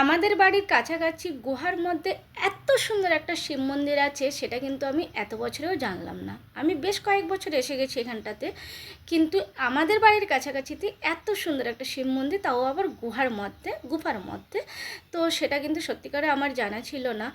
আমাদের বাড়ির কাছাকাছি গুহার মধ্যে এত সুন্দর একটা শিব মন্দির আছে, সেটা কিন্তু আমি এত বছরেও জানলাম না। আমি বেশ কয়েক বছর এসে গেছি এখানটাতে, কিন্তু আমাদের বাড়ির কাছাকাছিতে এত সুন্দর একটা শিব মন্দির, তাও আবার গুহার মধ্যে, গুফার মধ্যে। তো সেটা কিন্তু সত্যিকারে আমার জানা ছিল না।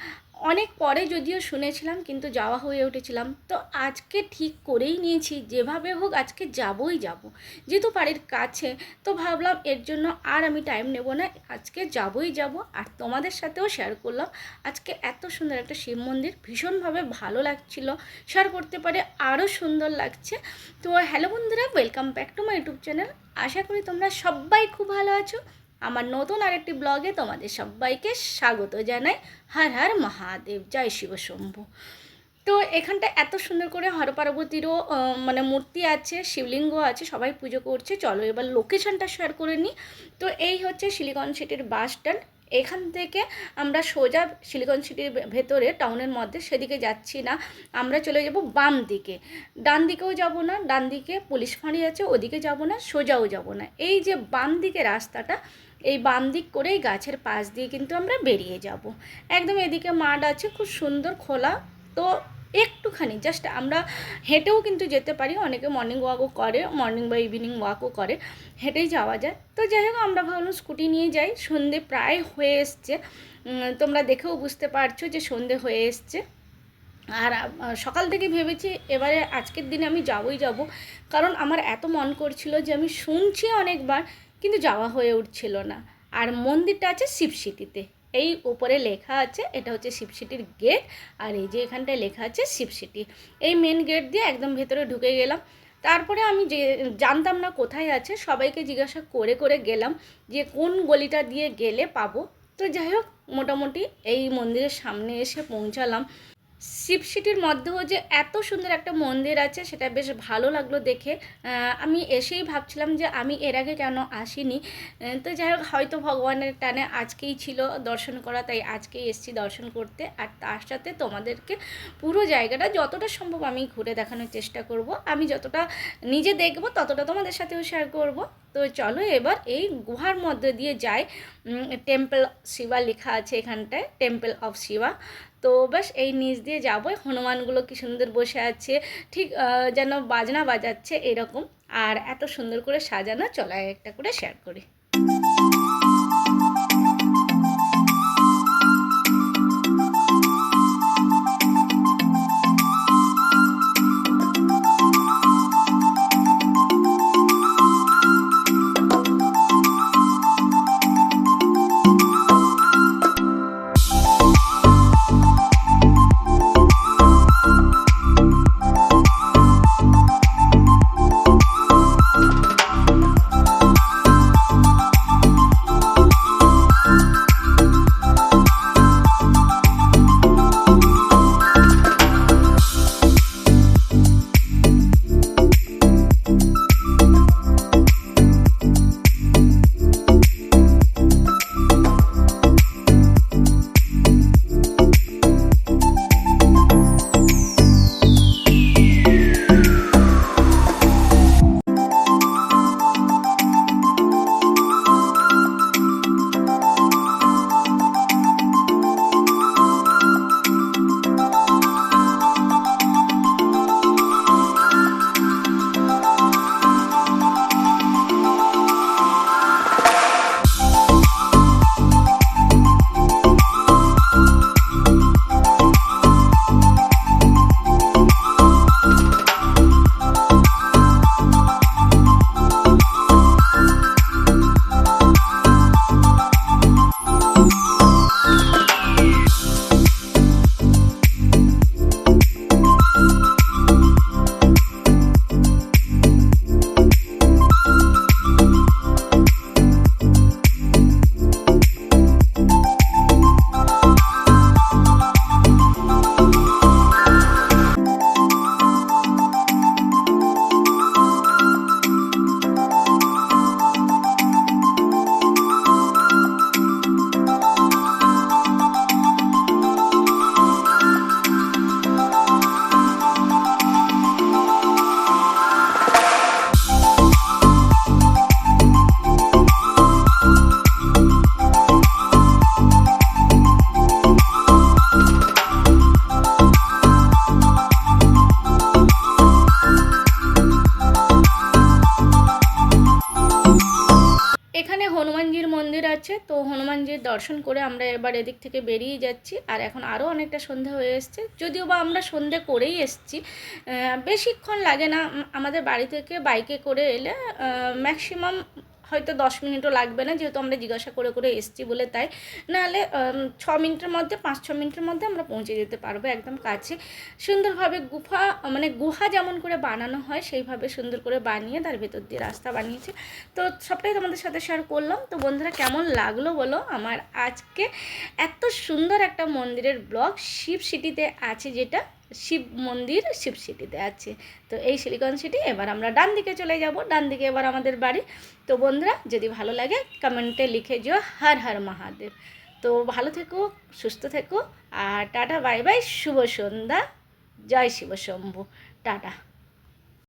অনেক পরে যদিও শুনেছিলাম, কিন্তু যাওয়া হয়ে উঠেছিলাম। তো আজকে ঠিক করেই নিয়েছি, যেভাবে হোক আজকে যাবই যাব। যেহেতু বাড়ির কাছে, তো ভাবলাম এর জন্য আর আমি টাইম নেব না, আজকে যাবই যাব। আর তোমাদের সাথেও শেয়ার করলাম, আজকে এত সুন্দর একটা শিব মন্দির, ভীষণভাবে ভালো লাগছিল। শেয়ার করতে পারে আরও সুন্দর লাগছে। তো হ্যালো বন্ধুরা welcome back to my YouTube channel আশা করি তোমরা সবাই খুব ভালো আছো। আমার নতুন আরেকটি ব্লগে তোমাদের সবাইকে স্বাগত জানাই। হর হর মহাদেব, জয় শিব শম্ভু। তো এখানটা এত সুন্দর করে হর পার্বতীরও মানে মূর্তি আছে, শিবলিঙ্গ আছে, সবাই পুজো করছে। চলো এবার লোকেশনটা শেয়ার করে নিই। তো এই হচ্ছে শিলিগঞ্জ সিটির বাস স্ট্যান্ড এখান থেকে আমরা সোজা সিলিকন সিটির ভেতরে টাউনের মধ্যে সেদিকে যাচ্ছি না। আমরা চলে যাব বাম দিকে। ডান দিকেও যাব না, ডান দিকে পুলিশ ফাঁড়ি আছে, ওদিকে যাব না, সোজাও যাব না। এই যে বাম দিকে রাস্তাটা, এই বাম দিক করেই গাছের পাশ দিয়ে কিন্তু আমরা বেরিয়ে যাব। একদম এদিকে মাঠ আছে, খুব সুন্দর খোলা। তো একটুখানি জাস্ট আমরা হেঁটেও কিন্তু যেতে পারি, অনেকে মর্নিং ওয়াকও করে মর্নিং বা ইভিনিং ওয়াকও করে, হেঁটেই যাওয়া যায়। তো যাই হোক, আমরা ভাবলাম স্কুটি নিয়ে যাই, সন্ধে প্রায় হয়ে এসছে। তোমরা দেখেও বুঝতে পারছ যে সন্ধে হয়ে এসছে। আর সকাল থেকে ভেবেছি এবারে আজকের দিনে আমি যাবই যাব, কারণ আমার এত মন করছিল যে আমি শুনছি অনেকবার, কিন্তু যাওয়া হয়ে উঠছিল না। আর মন্দিরটা আছে শিব সিটিতে। এই উপরে লেখা আছে, এটা হচ্ছে শিব সিটির গেট আর এই যে এখানটায় লেখা আছে শিব সিটি এই মেন গেট দিয়ে একদম ভেতরে ঢুকে গেলাম। তারপরে আমি যে, জানতাম না কোথায় আছে, সবাইকে জিজ্ঞাসা করে করে গেলাম যে কোন গলিটা দিয়ে গেলে পাবো। তো যাই হোক, মোটামুটি এই মন্দিরের সামনে এসে পৌঁছালাম। শিব সিটির মধ্যেও যে এত সুন্দর একটা মন্দির আছে, সেটা বেশ ভালো লাগল দেখে। আমি এসেই ভাবছিলাম যে আমি এর আগে কেন আসিনি। তো যাই হোক, হয়তো ভগবানের টানে আজকেই ছিল দর্শন করা, তাই আজকেই এসেছি দর্শন করতে। আর তার সাথে তোমাদেরকে পুরো জায়গাটা যতটা সম্ভব আমি ঘুরে দেখানোর চেষ্টা করব। আমি যতটা নিজে দেখব, ততটা তোমাদের সাথেও শেয়ার করব। তো চলো এবার এই গুহার মধ্যে দিয়ে যাই। টেম্পল শিবা লেখা আছে এখানটায় টেম্পল অফ শিবা। তো ব্যাস এই নিচ দিয়ে যাব। হনুমানগুলো কি সুন্দর বসে আছে। ঠিক যেন বাজনা বাজাচ্ছে এরকম। আর এত সুন্দর করে সাজানো চলায় একটা করে শেয়ার করি। তো হনুমানজির দর্শন করে আমরা এবার এদিক থেকে বেরিয়ে যাচ্ছি। আর এখন আরও অনেকটা সন্ধে হয়ে এসছে। যদিও বা আমরা সন্ধে করেই এসছি বেশিক্ষণ লাগে না। আমাদের বাড়ি থেকে বাইকে করে এলে ম্যাক্সিমাম হয়তো দশ মিনিটও লাগবে না, যেহেতু আমরা জিজ্ঞাসা করে করে এসছি বলে তাই। নাহলে ছ মিনিটের মধ্যে, পাঁচ, ছ মিনিটের মধ্যে আমরা পৌঁছে যেতে পারব একদম কাছে। সুন্দরভাবে গুফা মানে গুহা যেমন করে বানানো হয়, সেইভাবে সুন্দর করে বানিয়ে তার ভেতর দিয়ে রাস্তা বানিয়েছে। তো সবটাই তোমাদের সাথে শেয়ার করলাম। তো বন্ধুরা, কেমন লাগল বলো? আমার আজকে এত সুন্দর একটা মন্দিরের ব্লগ শিব সিটিতে আছে যেটা। শিব মন্দির শিব সিটিতে আছে। তো এই সিলিকন সিটি এবার আমরা ডান দিকে চলে যাব। ডান দিকে এবার আমাদের বাড়ি। তো বন্ধুরা, যদি ভালো লাগে, কমেন্টে লিখে যেও হর হর মহাদেব। তো ভালো থেকো, সুস্থ থেকো, আর টাটা, বাই বাই, শুভ সন্ধ্যা। জয় শিব শম্ভু। টাটা।